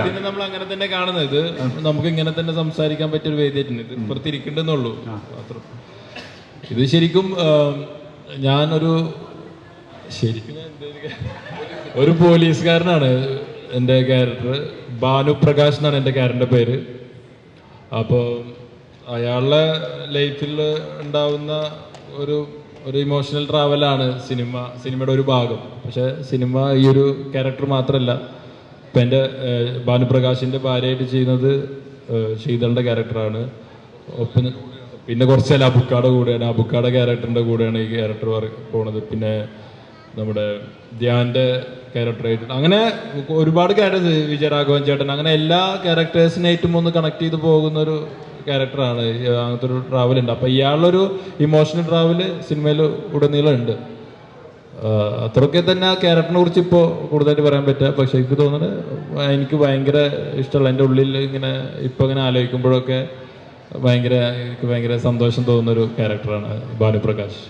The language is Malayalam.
ഇതിനെ നമ്മൾ അങ്ങനെ തന്നെ കാണുന്നത്. നമുക്ക് ഇങ്ങനെ തന്നെ സംസാരിക്കാൻ പറ്റിയൊരു വേദിയായിട്ടുണ്ട്. ഇത് പുറത്തിരിക്കണ്ടെന്നുള്ളൂ മാത്രം. ഇത് ശരിക്കും ഞാനൊരു ശരിക്കും ഒരു പോലീസുകാരനാണ് എന്റെ ക്യാരക്ടർ. ഭാനുപ്രകാശ് എന്നാണ് എന്റെ ക്യാരക്ടറിന്റെ പേര്. അപ്പോൾ അയാളുടെ ലൈഫിൽ ഉണ്ടാവുന്ന ഒരു ഒരു ഇമോഷണൽ ട്രാവലാണ് സിനിമ സിനിമയുടെ ഒരു ഭാഗം. പക്ഷേ സിനിമ ഈ ഒരു ക്യാരക്ടർ മാത്രമല്ല ഇപ്പം എന്റെ ഭാനുപ്രകാശിന്റെ ഭാര്യയായിട്ട് ചെയ്യുന്നത് ശീതളിന്റെ ക്യാരക്ടറാണ്. ഒപ്പം പിന്നെ കുറച്ച് അബുക്കാടെ കൂടെയാണ്. അബുക്കാടെ ക്യാരക്ടറിന്റെ കൂടെയാണ് ഈ ക്യാരക്ടർ പോണത്. പിന്നെ നമ്മുടെ ധ്യാന്റെ ക്യാരക്ടറായിട്ട്. അങ്ങനെ ഒരുപാട് ക്യാരക്ടേഴ്സ് വിജയരാഘവൻ ചേട്ടൻ അങ്ങനെ എല്ലാ ക്യാരക്ടേഴ്സിനായിട്ടും ഒന്ന് കണക്ട് ചെയ്ത് പോകുന്ന ഒരു ക്യാരക്ടറാണ് അങ്ങനത്തെ ഒരു ട്രാവൽ ഉണ്ട്. അപ്പം ഇയാളൊരു ഇമോഷണൽ ട്രാവൽ സിനിമയിൽ ഉടനീളം ഉണ്ട്. അത്രയൊക്കെ തന്നെ ആ ക്യാരക്ടറിനെ കുറിച്ച് ഇപ്പോൾ കൂടുതലായിട്ട് പറയാൻ പറ്റുക പക്ഷെ എനിക്ക് തോന്നുന്നത് എനിക്ക് ഭയങ്കര ഇഷ്ടമുള്ള എന്റെ ഉള്ളിൽ ഇങ്ങനെ ഇപ്പോൾ ഇങ്ങനെ ആലോചിക്കുമ്പോഴൊക്കെ ഭയങ്കര എനിക്ക് ഭയങ്കര സന്തോഷം തോന്നുന്ന ഒരു ക്യാരക്ടറാണ് ഭാനുപ്രകാശ്.